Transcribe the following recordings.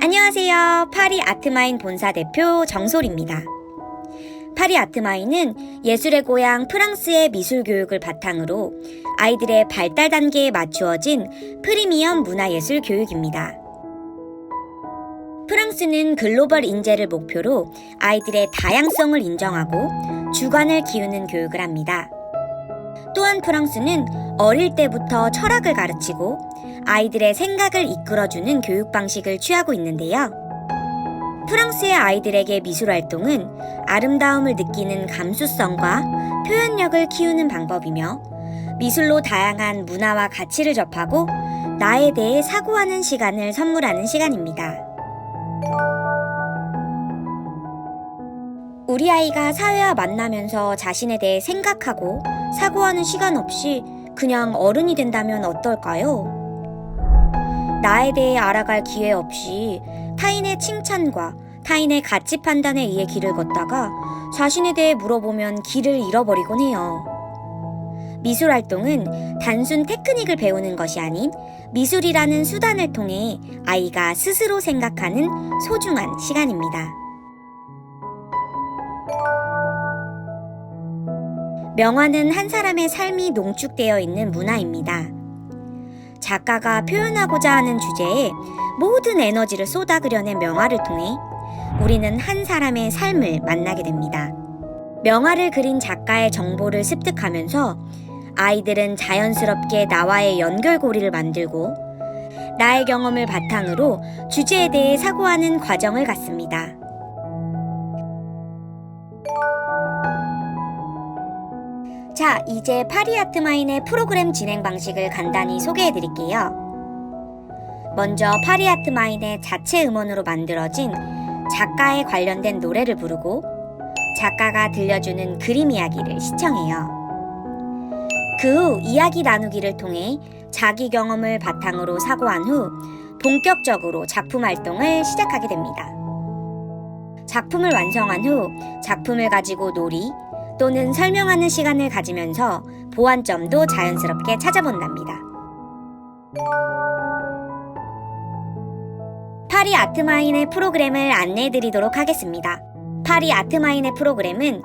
안녕하세요. 파리 아트마인 본사 대표 정솔입니다. 파리 아트마인은 예술의 고향 프랑스의 미술 교육을 바탕으로 아이들의 발달 단계에 맞추어진 프리미엄 문화예술 교육입니다. 프랑스는 글로벌 인재를 목표로 아이들의 다양성을 인정하고 주관을 기우는 교육을 합니다. 또한 프랑스는 어릴 때부터 철학을 가르치고 아이들의 생각을 이끌어주는 교육 방식을 취하고 있는데요. 프랑스의 아이들에게 미술 활동은 아름다움을 느끼는 감수성과 표현력을 키우는 방법이며 미술로 다양한 문화와 가치를 접하고 나에 대해 사고하는 시간을 선물하는 시간입니다. 우리 아이가 사회와 만나면서 자신에 대해 생각하고 사고하는 시간 없이 그냥 어른이 된다면 어떨까요? 나에 대해 알아갈 기회 없이 타인의 칭찬과 타인의 가치 판단에 의해 길을 걷다가 자신에 대해 물어보면 길을 잃어버리곤 해요. 미술 활동은 단순 테크닉을 배우는 것이 아닌 미술이라는 수단을 통해 아이가 스스로 생각하는 소중한 시간입니다. 명화는 한 사람의 삶이 농축되어 있는 문화입니다. 작가가 표현하고자 하는 주제에 모든 에너지를 쏟아 그려낸 명화를 통해 우리는 한 사람의 삶을 만나게 됩니다. 명화를 그린 작가의 정보를 습득하면서 아이들은 자연스럽게 나와의 연결고리를 만들고 나의 경험을 바탕으로 주제에 대해 사고하는 과정을 갖습니다. 자, 이제 파리 아트마인의 프로그램 진행 방식을 간단히 소개해 드릴게요. 먼저 파리 아트마인의 자체 음원으로 만들어진 작가에 관련된 노래를 부르고 작가가 들려주는 그림 이야기를 시청해요. 그 후 이야기 나누기를 통해 자기 경험을 바탕으로 사고한 후 본격적으로 작품 활동을 시작하게 됩니다. 작품을 완성한 후 작품을 가지고 놀이 또는 설명하는 시간을 가지면서 보완점도 자연스럽게 찾아본답니다. 파리 아트마인의 프로그램을 안내해 드리도록 하겠습니다. 파리 아트마인의 프로그램은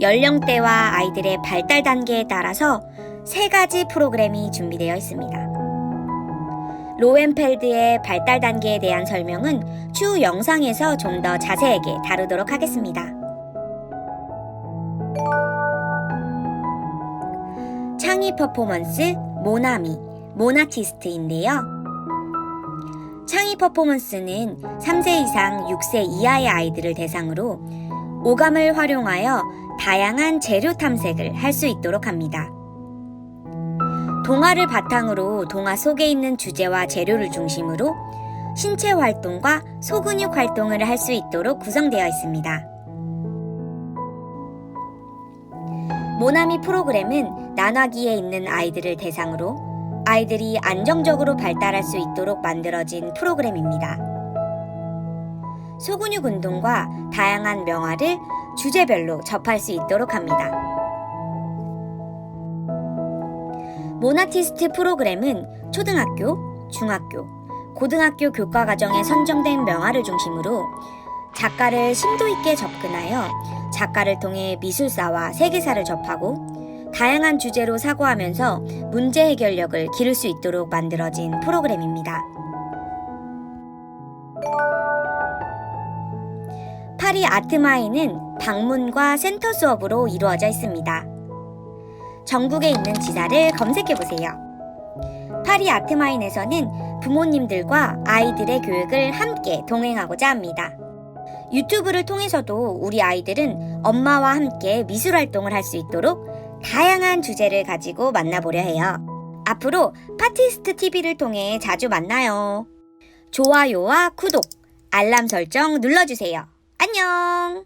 연령대와 아이들의 발달 단계에 따라서 세 가지 프로그램이 준비되어 있습니다. 로엔펠드의 발달 단계에 대한 설명은 추후 영상에서 좀 더 자세하게 다루도록 하겠습니다. 창의 퍼포먼스 모나미, 모나티스트인데요. 창의 퍼포먼스는 3세 이상 6세 이하의 아이들을 대상으로 오감을 활용하여 다양한 재료 탐색을 할 수 있도록 합니다. 동화를 바탕으로 동화 속에 있는 주제와 재료를 중심으로 신체 활동과 소근육 활동을 할 수 있도록 구성되어 있습니다. 모나미 프로그램은 난화기에 있는 아이들을 대상으로 아이들이 안정적으로 발달할 수 있도록 만들어진 프로그램입니다. 소근육 운동과 다양한 명화를 주제별로 접할 수 있도록 합니다. 모나티스트 프로그램은 초등학교, 중학교, 고등학교 교과 과정에 선정된 명화를 중심으로 작가를 심도 있게 접근하여 작가를 통해 미술사와 세계사를 접하고 다양한 주제로 사고하면서 문제 해결력을 기를 수 있도록 만들어진 프로그램입니다. 파리 아트마인은 방문과 센터 수업으로 이루어져 있습니다. 전국에 있는 지사를 검색해 보세요. 파리 아트마인에서는 부모님들과 아이들의 교육을 함께 동행하고자 합니다. 유튜브를 통해서도 우리 아이들은 엄마와 함께 미술 활동을 할 수 있도록 다양한 주제를 가지고 만나보려 해요. 앞으로 파티스트 TV를 통해 자주 만나요. 좋아요와 구독, 알람 설정 눌러주세요. 안녕!